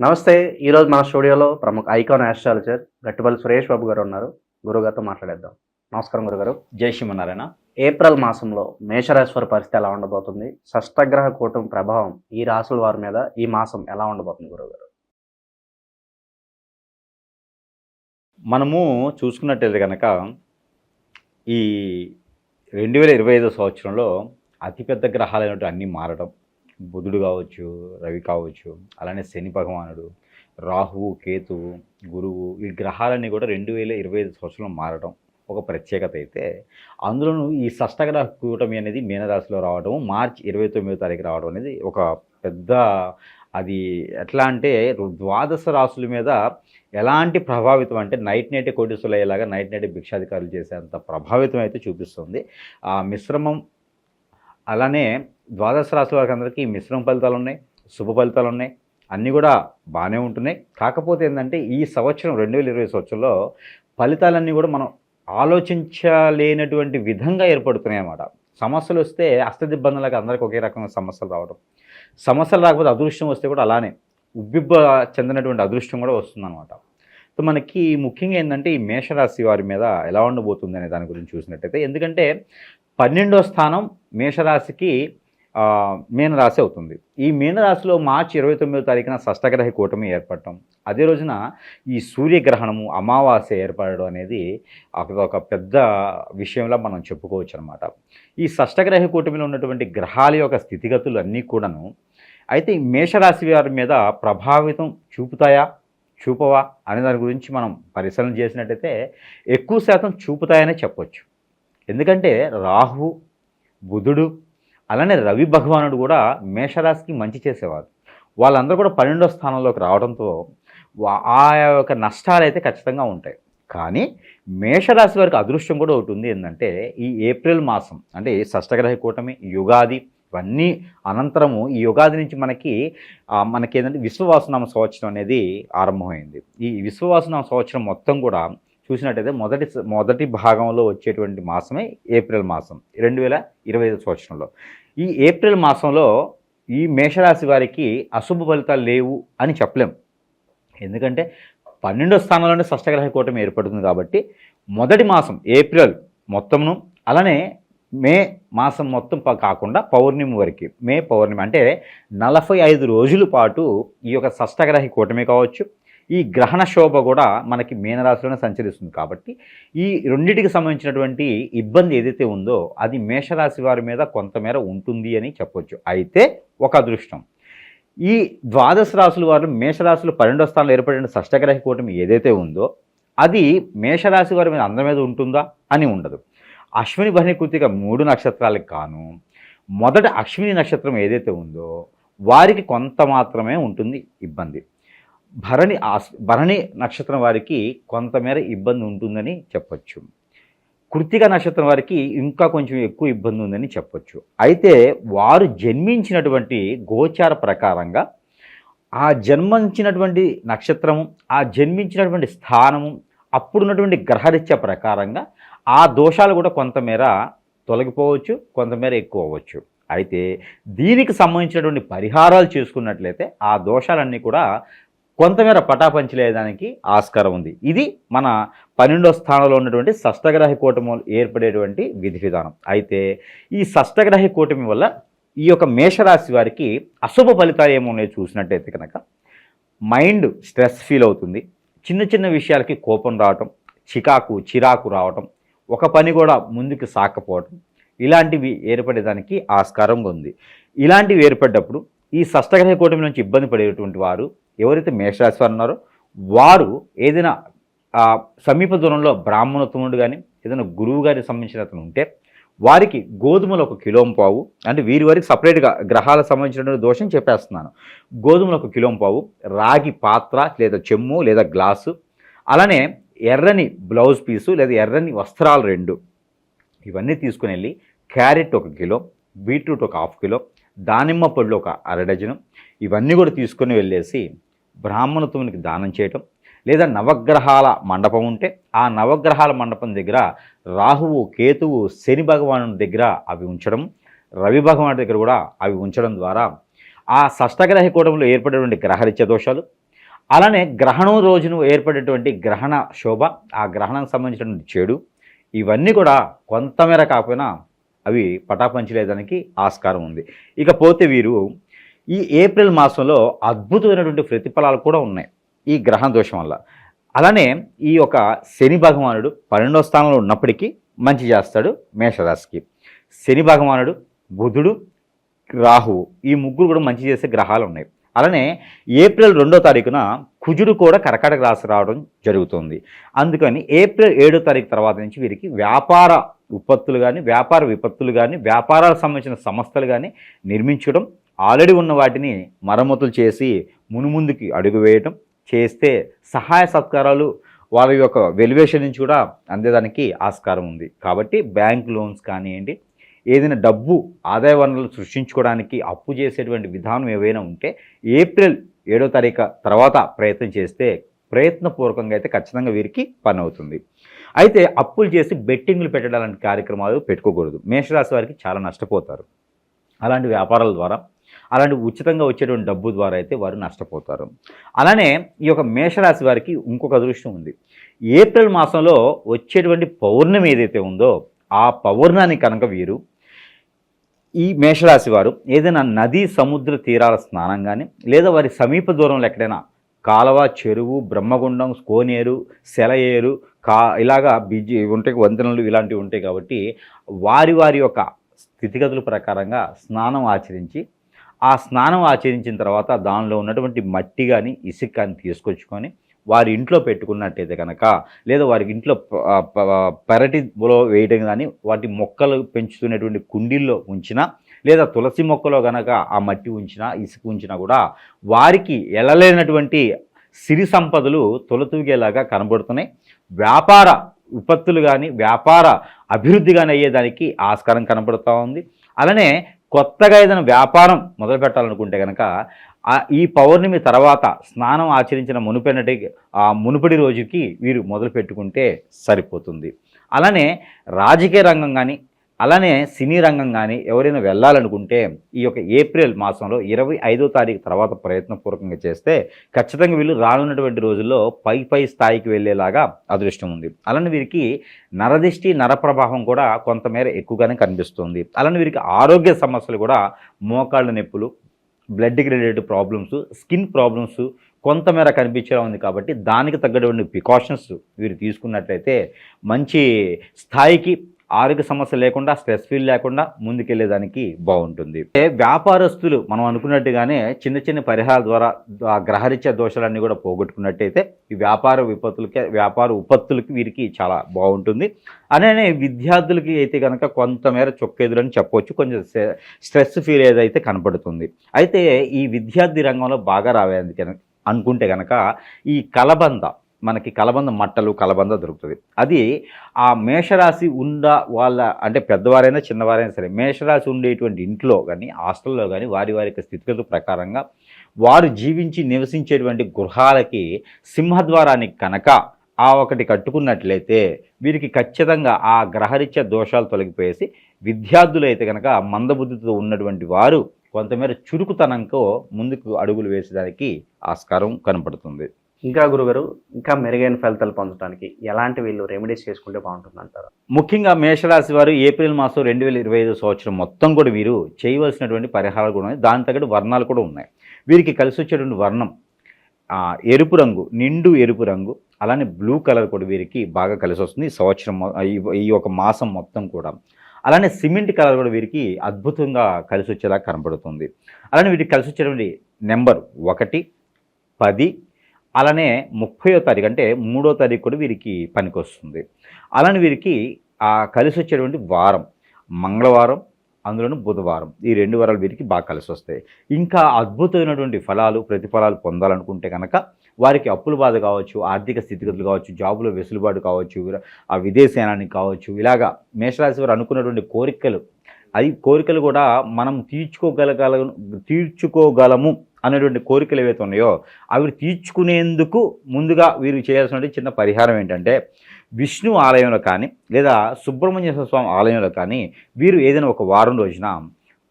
నమస్తే ఈరోజు మన స్టూడియోలో ప్రముఖ ఐకాన్ ఆస్ట్రాలజర్ గట్టిపల్లి సురేష్ బాబు గారు ఉన్నారు. గురుగారితో మాట్లాడేద్దాం. నమస్కారం గురుగారు. జై శ్రీమన్నారాయణ. ఏప్రిల్ మాసంలో మేషరాశి వారి పరిస్థితి ఎలా ఉండబోతుంది? షష్టగ్రహ కూటమి ప్రభావం ఈ రాసుల వారి మీద ఈ మాసం ఎలా ఉండబోతుంది గురుగారు? మనము చూసుకున్నట్టయితే కనుక ఈ రెండు వేల ఇరవై ఐదో సంవత్సరంలో అతిపెద్ద గ్రహాలైనట్టు అన్నీ మారడం బుధుడు కావచ్చు రవి కావచ్చు అలానే శని భగవానుడు రాహువు కేతువు గురువు ఈ గ్రహాలన్నీ కూడా రెండు వేల ఇరవై ఐదు సంవత్సరంలో మారడం ఒక ప్రత్యేకత అయితే. అందులోనూ ఈ షష్టగ్రహ కూటమి అనేది మీనరాశిలో రావడం మార్చి ఇరవై తొమ్మిదో తారీఖు రావడం అనేది ఒక పెద్ద అది ఎట్లా అంటే ద్వాదశ రాసుల మీద ఎలాంటి ప్రభావితం అంటే నైట్ నైట్ కోటీసులు అయ్యేలాగా నైట్ నైట్ భిక్షాధికారులు చేసేంత ప్రభావితం అయితే చూపిస్తుంది. ఆ మిశ్రమం అలానే ద్వాదశ రాశుల వారికి అందరికీ మిశ్రమ ఫలితాలు ఉన్నాయి శుభ ఫలితాలు ఉన్నాయి. అన్నీ కూడా బాగానే ఉంటున్నాయి. కాకపోతే ఏంటంటే ఈ సంవత్సరం రెండు వేల ఇరవై సంవత్సరంలో ఫలితాలన్నీ కూడా మనం ఆలోచించలేనటువంటి విధంగా ఏర్పడుతున్నాయి అన్నమాట. సమస్యలు వస్తే అస్తదిబ్బందులకు అందరికీ ఒకే రకమైన సమస్యలు రావడం. సమస్యలు రాకపోతే అదృష్టం వస్తే కూడా అలానే ఉబ్బిబ్బ చెందినటువంటి అదృష్టం కూడా వస్తుందన్నమాట సో మనకి ముఖ్యంగా ఏంటంటే ఈ మేషరాశి వారి మీద ఎలా ఉండబోతుంది అనే దాని గురించి చూసినట్టయితే ఎందుకంటే పన్నెండో స్థానం మేషరాశికి మీనరాశి అవుతుంది. ఈ మీనరాశిలో మార్చి ఇరవై తొమ్మిదో తారీఖున షష్టగ్రహ కూటమి ఏర్పడటం. అదే రోజున ఈ సూర్యగ్రహణము అమావాస్య ఏర్పడడం అనేది ఒక ఒక పెద్ద విషయంలో మనం చెప్పుకోవచ్చు అనమాట ఈ షష్టగ్రహ కూటమిలో ఉన్నటువంటి గ్రహాల యొక్క స్థితిగతులు అన్నీ కూడాను అయితే ఈ మేషరాశి వారి మీద ప్రభావితం చూపుతాయా? చూపవా? అనే దాని గురించి మనం పరిశీలన చేసినట్టయితే ఎక్కువ శాతం చూపుతాయనే చెప్పొచ్చు. ఎందుకంటే రాహు బుధుడు అలానే రవి భగవానుడు కూడా మేషరాశికి మంచి చేసేవారు. వాళ్ళందరూ కూడా పన్నెండో స్థానంలోకి రావడంతో ఆ యొక్క నష్టాలు అయితే ఖచ్చితంగా ఉంటాయి. కానీ మేషరాశి వారికి అదృష్టం కూడా ఒకటి ఉంది ఏంటంటే ఈ ఏప్రిల్ మాసం అంటే షష్టగ్రహ కూటమి యుగాది ఇవన్నీ అనంతరము ఈ యుగాది నుంచి మనకి మనకి ఏంటంటే విశ్వవాసనామ సంవత్సరం అనేది ఆరంభమైంది. ఈ విశ్వవాసనామ సంవత్సరం మొత్తం కూడా చూసినట్టయితే మొదటి మొదటి భాగంలో వచ్చేటువంటి మాసమే ఏప్రిల్ మాసం రెండు వేల ఇరవై ఐదు సంవత్సరంలో. ఈ ఏప్రిల్ మాసంలో ఈ మేషరాశి వారికి అశుభ ఫలితాలు లేవు అని చెప్పలేం. ఎందుకంటే పన్నెండో స్థానంలోనే షష్టగ్రహ కూటమి ఏర్పడుతుంది కాబట్టి మొదటి మాసం ఏప్రిల్ మొత్తంను అలానే మే మాసం మొత్తం కాకుండా పౌర్ణమి వరకు మే పౌర్ణమి అంటే నలభై ఐదు రోజుల పాటు ఈ యొక్క షష్టగ్రహ కూటమి కావచ్చు ఈ గ్రహణ శోభ కూడా మనకి మీనరాశిలోనే సంచరిస్తుంది కాబట్టి ఈ రెండింటికి సంబంధించినటువంటి ఇబ్బంది ఏదైతే ఉందో అది మేషరాశి వారి మీద కొంతమేర ఉంటుంది అని చెప్పొచ్చు. అయితే ఒక అదృష్టం. ఈ ద్వాదశ రాశుల వారు మేషరాశులు పన్నెండో స్థానంలో ఏర్పడిన షష్టగ్రహ కూటమి ఏదైతే ఉందో అది మేషరాశి వారి మీద అందరి మీద ఉంటుందా అని ఉండదు. అశ్విని భరణి కృతిక మూడు నక్షత్రాలకు కాను మొదట అశ్విని నక్షత్రం ఏదైతే ఉందో వారికి కొంత మాత్రమే ఉంటుంది ఇబ్బంది. భరణి ఆస్- భరణి నక్షత్రం వారికి కొంతమేర ఇబ్బంది ఉంటుందని చెప్పచ్చు. కృతిక నక్షత్రం వారికి ఇంకా కొంచెం ఎక్కువ ఇబ్బంది ఉందని చెప్పొచ్చు. అయితే వారు జన్మించినటువంటి గోచార ప్రకారంగా ఆ జన్మించినటువంటి నక్షత్రము ఆ జన్మించినటువంటి స్థానము అప్పుడున్నటువంటి గ్రహరీత్య ప్రకారంగా ఆ దోషాలు కూడా కొంతమేర తొలగిపోవచ్చు కొంతమేర ఎక్కువ అవ్వచ్చు అయితే దీనికి సంబంధించినటువంటి పరిహారాలు చేసుకున్నట్లయితే ఆ దోషాలన్నీ కూడా కొంతమేర పటాపంచలేదానికి ఆస్కారం ఉంది. ఇది మన పన్నెండో స్థానంలో ఉన్నటువంటి షష్టగ్రహ కూటమి ఏర్పడేటువంటి విధి విధానం. అయితే ఈ షష్టగ్రహ కూటమి వల్ల ఈ యొక్క మేషరాశి వారికి అశుభ ఫలితాలు ఏమున్నాయో చూసినట్టయితే కనుక మైండ్ స్ట్రెస్ ఫీల్ అవుతుంది. చిన్న చిన్న విషయాలకి కోపం రావటం చికాకు చిరాకు రావటం ఒక పని కూడా ముందుకు సాకపోవటం ఇలాంటివి ఏర్పడేదానికి ఆస్కారంగా ఉంది. ఇలాంటివి ఏర్పడ్డప్పుడు ఈ షష్టగ్రహ కూటమి నుంచి ఇబ్బంది పడేటువంటి వారు ఎవరైతే మేషరాశి వారు ఉన్నారో వారు ఏదైనా సమీప దూరంలో బ్రాహ్మణోత్తముడు కానీ ఏదైనా గురువు గారికి సంబంధించిన అతను ఉంటే వారికి గోధుమలు ఒక కిలో పావు అంటే వీరి వారికి సపరేట్గా గ్రహాలకు సంబంధించినటువంటి దోషం చెప్పేస్తున్నాను. గోధుమలు ఒక కిలో పావు రాగి పాత్ర లేదా చెమ్ము లేదా గ్లాసు అలానే ఎర్రని బ్లౌజ్ పీసు లేదా ఎర్రని వస్త్రాలు రెండు. ఇవన్నీ తీసుకుని వెళ్ళి క్యారెట్ ఒక కిలో బీట్రూట్ ఒక హాఫ్ కిలో దానిమ్మ పళ్ళు ఒక అర డజను ఇవన్నీ కూడా తీసుకొని వెళ్ళేసి బ్రాహ్మణత్వానికి దానం చేయటం లేదా నవగ్రహాల మండపం ఉంటే ఆ నవగ్రహాల మండపం దగ్గర రాహువు కేతువు శని భగవాను దగ్గర అవి ఉంచడం రవి భగవాను దగ్గర కూడా అవి ఉంచడం ద్వారా ఆ షష్టగ్రహ కూటంలో ఏర్పడేటువంటి గ్రహరిత్య దోషాలు అలానే గ్రహణం రోజును ఏర్పడేటువంటి గ్రహణ శోభ ఆ గ్రహణానికి సంబంధించినటువంటి చెడు ఇవన్నీ కూడా కొంతమేర కాకపోయినా అవి పటాపంచలేదానికి ఆస్కారం ఉంది. ఇకపోతే వీరు ఈ ఏప్రిల్ మాసంలో అద్భుతమైనటువంటి ప్రతిఫలాలు కూడా ఉన్నాయి ఈ గ్రహం దోషం వల్ల. అలానే ఈ యొక్క శని భగవానుడు పన్నెండో స్థానంలో ఉన్నప్పటికీ మంచి చేస్తాడు మేషరాశికి. శని భగవానుడు బుధుడు రాహువు ఈ ముగ్గురు కూడా మంచి చేసే గ్రహాలు ఉన్నాయి. అలానే ఏప్రిల్ రెండో తారీఖున కుజుడు కూడా కర్కాటక రాశి రావడం జరుగుతుంది. అందుకని ఏప్రిల్ ఏడో తారీఖు తర్వాత నుంచి వీరికి వ్యాపార ఉత్పత్తులు కానీ వ్యాపార విపత్తులు కానీ వ్యాపారాలకు సంబంధించిన సంస్థలు కానీ నిర్మించడం ఆల్రెడీ ఉన్న వాటిని మరమ్మతులు చేసి మునుముందుకి అడుగు వేయటం చేస్తే సహాయ సత్కారాలు వాళ్ళ యొక్క వెల్యువేషన్ నుంచి కూడా అందేదానికి ఆస్కారం ఉంది. కాబట్టి బ్యాంక్ లోన్స్ కానివ్వండి ఏదైనా డబ్బు ఆదాయ వనరులు సృష్టించుకోవడానికి అప్పు చేసేటువంటి విధానం ఏవైనా ఉంటే ఏప్రిల్ ఏడో తారీఖు తర్వాత ప్రయత్నం చేస్తే ప్రయత్నపూర్వకంగా అయితే ఖచ్చితంగా వీరికి పని అవుతుంది. అయితే అప్పులు చేసి బెట్టింగ్లు పెట్టడాలంటి కార్యక్రమాలు పెట్టుకోకూడదు. మేషరాశి వారికి చాలా నష్టపోతారు. అలాంటి వ్యాపారాల ద్వారా అలాంటి ఉచితంగా వచ్చేటువంటి డబ్బు ద్వారా అయితే వారు నష్టపోతారు. అలానే ఈ యొక్క మేషరాశి వారికి ఇంకొక అదృష్టం ఉంది. ఏప్రిల్ మాసంలో వచ్చేటువంటి పౌర్ణమి ఏదైతే ఉందో ఆ పౌర్ణాన్ని కనుక వీరు ఈ మేషరాశి వారు ఏదైనా నది సముద్ర తీరాల స్నానం కానీ లేదా వారి సమీప దూరంలో ఎక్కడైనా కాలవ చెరువు బ్రహ్మగుండం కోనేరు సెలయేరు కా ఇలాగా బిజీ ఉంటాయి వంతెనలు ఇలాంటివి ఉంటాయి కాబట్టి వారి వారి యొక్క స్థితిగతుల ప్రకారంగా స్నానం ఆచరించి ఆ స్నానం ఆచరించిన తర్వాత దానిలో ఉన్నటువంటి మట్టి కానీ ఇసుక కానీ తీసుకొచ్చుకొని వారి ఇంట్లో పెట్టుకున్నట్టయితే కనుక లేదా వారి ఇంట్లో పెరటిలో వేయడం కానీ వాటి మొక్కలు పెంచుతున్నటువంటి కుండీల్లో ఉంచినా లేదా తులసి మొక్కలో గనక ఆ మట్టి ఉంచినా ఇసుక ఉంచినా కూడా వారికి ఎలలేనటువంటి సిరి సంపదలు తొలతూగేలాగా కనబడుతున్నాయి. వ్యాపార విపత్తులు కానీ వ్యాపార అభివృద్ధి కానీ అయ్యేదానికి ఆస్కారం కనబడుతూ ఉంది. అలానే కొత్తగా ఏదైనా వ్యాపారం మొదలు పెట్టాలనుకుంటే కనుక ఈ పౌర్ణమి తర్వాత స్నానం ఆచరించిన మునుపెనటి ఆ మునుపటి రోజుకి వీరు మొదలు పెట్టుకుంటే సరిపోతుంది. అలానే రాజకీయ రంగం కానీ అలానే సినీ రంగం కానీ ఎవరైనా వెళ్ళాలనుకుంటే ఈ యొక్క ఏప్రిల్ మాసంలో ఇరవై ఐదో తారీఖు తర్వాత ప్రయత్నపూర్వకంగా చేస్తే ఖచ్చితంగా వీళ్ళు రానున్నటువంటి రోజుల్లో పై పై స్థాయికి వెళ్ళేలాగా అదృష్టం ఉంది. అలానే వీరికి నరదిష్టి నరప్రభావం కూడా కొంతమేర ఎక్కువగానే కనిపిస్తుంది. అలానే వీరికి ఆరోగ్య సమస్యలు కూడా మోకాళ్ళ నొప్పులు బ్లడ్కి రిలేటెడ్ ప్రాబ్లమ్స్ స్కిన్ ప్రాబ్లమ్స్ కొంతమేర కనిపించేలా ఉంది కాబట్టి దానికి తగ్గటువంటి ప్రికాషన్స్ వీరు తీసుకున్నట్లయితే మంచి స్థాయికి ఆరోగ్య సమస్య లేకుండా స్ట్రెస్ ఫీల్ లేకుండా ముందుకెళ్ళేదానికి బాగుంటుంది. వ్యాపారస్తులు మనం అనుకున్నట్టుగానే చిన్న చిన్న పరిహారాల ద్వారా ఆ గ్రహరీత్యా దోషాలన్నీ కూడా పోగొట్టుకున్నట్టయితే ఈ వ్యాపార విపత్తులకి వ్యాపార ఉపత్తులకి వీరికి చాలా బాగుంటుంది. అలానే విద్యార్థులకి అయితే కనుక కొంతమేర చొక్కేదులని చెప్పవచ్చు కొంచెం స్ట్రెస్ ఫీల్ ఏదైతే కనపడుతుంది. అయితే ఈ విద్యార్థి రంగంలో బాగా రావేందుకు అనుకుంటే కనుక ఈ కలబంద మనకి కలబంద మట్టలు కలబంద దొరుకుతుంది. అది ఆ మేషరాశి ఉండ వాళ్ళ అంటే పెద్దవారైనా చిన్నవారైనా సరే మేషరాశి ఉండేటువంటి ఇంట్లో కానీ హాస్టల్లో కానీ వారి వారి యొక్క స్థితిగతుల ప్రకారంగా వారు జీవించి నివసించేటువంటి గృహాలకి సింహద్వారానికి కనుక ఆ ఒకటి కట్టుకున్నట్లయితే వీరికి ఖచ్చితంగా ఆ గ్రహరీత్యా దోషాలు తొలగిపోయేసి విద్యార్థులు అయితే కనుక మందబుద్ధితో ఉన్నటువంటి వారు కొంతమేర చురుకుతనంతో ముందుకు అడుగులు వేసేదానికి ఆస్కారం కనపడుతుంది. ఇంకా గురుగారు ఇంకా మెరుగైన ఫలితాలు పొందడానికి ఎలాంటి వీళ్ళు రెమెడీస్ చేసుకుంటే బాగుంటుంది అంటారు ముఖ్యంగా మేషరాశి వారు ఏప్రిల్ మాసం రెండు వేల ఇరవై ఐదు సంవత్సరం మొత్తం కూడా వీరు చేయవలసినటువంటి పరిహారాలు కూడా ఉన్నాయి. దాని తగ్గట్టు వర్ణాలు కూడా ఉన్నాయి. వీరికి కలిసి వచ్చేటువంటి వర్ణం ఎరుపు రంగు నిండు ఎరుపు రంగు అలానే బ్లూ కలర్ కూడా వీరికి బాగా కలిసి వస్తుంది ఈ సంవత్సరం ఈ- ఈ ఒక మాసం మొత్తం కూడా. అలానే సిమెంట్ కలర్ కూడా వీరికి అద్భుతంగా కలిసి వచ్చేలా కనబడుతుంది. అలానే వీరికి కలిసి వచ్చేటువంటి నెంబర్ ఒకటి పది అలానే ముప్పయో తారీఖు అంటే మూడో తారీఖు కూడా వీరికి పనికొస్తుంది. అలానే వీరికి ఆ కలిసి వచ్చేటువంటి వారం మంగళవారం అందులోనూ బుధవారం ఈ రెండు వారాలు వీరికి బాగా కలిసి వస్తాయి ఇంకా అద్భుతమైనటువంటి ఫలాలు ప్రతిఫలాలు పొందాలనుకుంటే కనుక వారికి అప్పుల బాధ కావచ్చు ఆర్థిక స్థితిగతులు కావచ్చు జాబులో వెసులుబాటు కావచ్చు ఆ విదేశయానానికి కావచ్చు ఇలాగా మేషరాశి వారు అనుకున్నటువంటి కోరికలు అది కోరికలు కూడా మనం తీర్చుకోగలగల తీర్చుకోగలము. అనేటువంటి కోరికలు ఏవైతే ఉన్నాయో అవి తీర్చుకునేందుకు ముందుగా వీరు చేయాల్సినటువంటి చిన్న పరిహారం ఏంటంటే విష్ణు ఆలయంలో కానీ లేదా సుబ్రహ్మణ్య స్వామి ఆలయంలో కానీ వీరు ఏదైనా ఒక వారం రోజున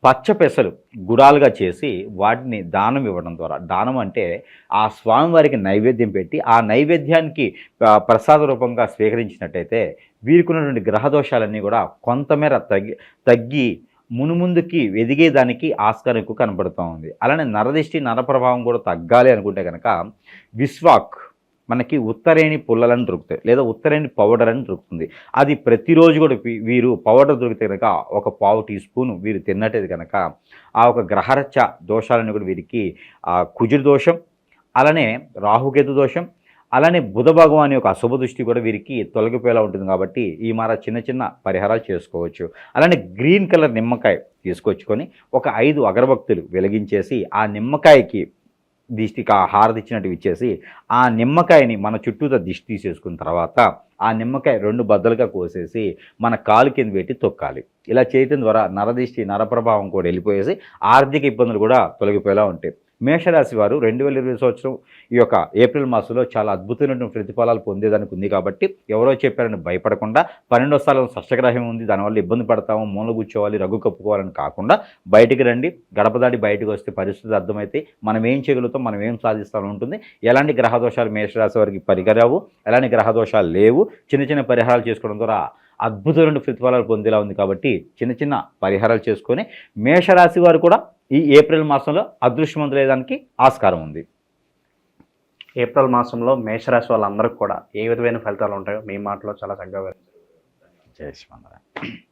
పచ్చ పెసలు గుడాలుగా చేసి వాటిని దానం ఇవ్వడం ద్వారా దానం అంటే ఆ స్వామివారికి నైవేద్యం పెట్టి ఆ నైవేద్యానికి ప్రసాద రూపంగా స్వీకరించినట్టయితే వీరికి ఉన్నటువంటి గ్రహ దోషాలన్నీ కూడా కొంతమేర తగ్గి తగ్గి మునుముందుకి ఎదిగేదానికి ఆస్కారం ఎక్కువ కనబడుతూ ఉంది. అలానే నరదిష్టి నరప్రభావం కూడా తగ్గాలి అనుకుంటే కనుక విశ్వాక్ మనకి ఉత్తరేణి పుల్లలను దొరుకుతాయి లేదా ఉత్తరేణి పౌడర్ అని దొరుకుతుంది. అది ప్రతిరోజు కూడా వీరు పౌడర్ దొరికితే కనుక ఒక పావు టీ స్పూన్ వీరు తిన్నట్టేది కనుక ఆ ఒక గ్రహరచ దోషాలను కూడా వీరికి ఆ దోషం అలానే రాహుకేతు దోషం అలానే బుధ భగవాన్ యొక్క అశుభ దృష్టి కూడా వీరికి తొలగిపోయేలా ఉంటుంది కాబట్టి ఈ మార చిన్న చిన్న పరిహారాలు చేసుకోవచ్చు. అలానే గ్రీన్ కలర్ నిమ్మకాయ తీసుకొచ్చుకొని ఒక ఐదు అగరభక్తులు వెలిగించేసి ఆ నిమ్మకాయకి దిష్టికి ఆ హారతి ఇచ్చినట్టు ఇచ్చేసి ఆ నిమ్మకాయని మన చుట్టూతో దిష్టి తీసేసుకున్న తర్వాత ఆ నిమ్మకాయ రెండు బద్దలుగా కోసేసి మన కాలు కింద పెట్టి తొక్కాలి. ఇలా చేయటం ద్వారా నరదిష్టి నరప్రభావం కూడా వెళ్ళిపోయేసి ఆర్థిక ఇబ్బందులు కూడా తొలగిపోయేలా ఉంటాయి. మేషరాశి వారు రెండు వేల ఇరవై సంవత్సరం ఈ యొక్క ఏప్రిల్ మాసంలో చాలా అద్భుతమైనటువంటి ప్రతిఫలాలు పొందేదానికి ఉంది కాబట్టి ఎవరో చెప్పారని భయపడకుండా పన్నెండో స్థలం షష్టగ్రహం ఉంది. దానివల్ల ఇబ్బంది పడతాము మూల కూర్చోవాలి రఘు కప్పుకోవాలని కాకుండా బయటికి రండి. గడపదాటి బయటకు వస్తే పరిస్థితి అర్థమైతే మనం ఏం చేయగలుగుతాం మనం ఏం సాధిస్తామని ఉంటుంది. ఎలాంటి గ్రహదోషాలు మేషరాశి వారికి పరికరావు ఎలాంటి గ్రహదోషాలు లేవు. చిన్న చిన్న పరిహారాలు చేసుకోవడం ద్వారా అద్భుతమైన ప్రతిఫలాలు పొందేలా ఉంది కాబట్టి చిన్న చిన్న పరిహారాలు చేసుకొని మేషరాశి వారు కూడా ఈ ఏప్రిల్ మాసంలో అదృష్టవంతులేదానికి ఆస్కారం ఉంది ఏప్రిల్ మాసంలో మేషరాశి వాళ్ళందరికీ కూడా ఏ విధమైన ఫలితాలు ఉంటాయో మీ మాటలో చాలా చక్కగా. జయ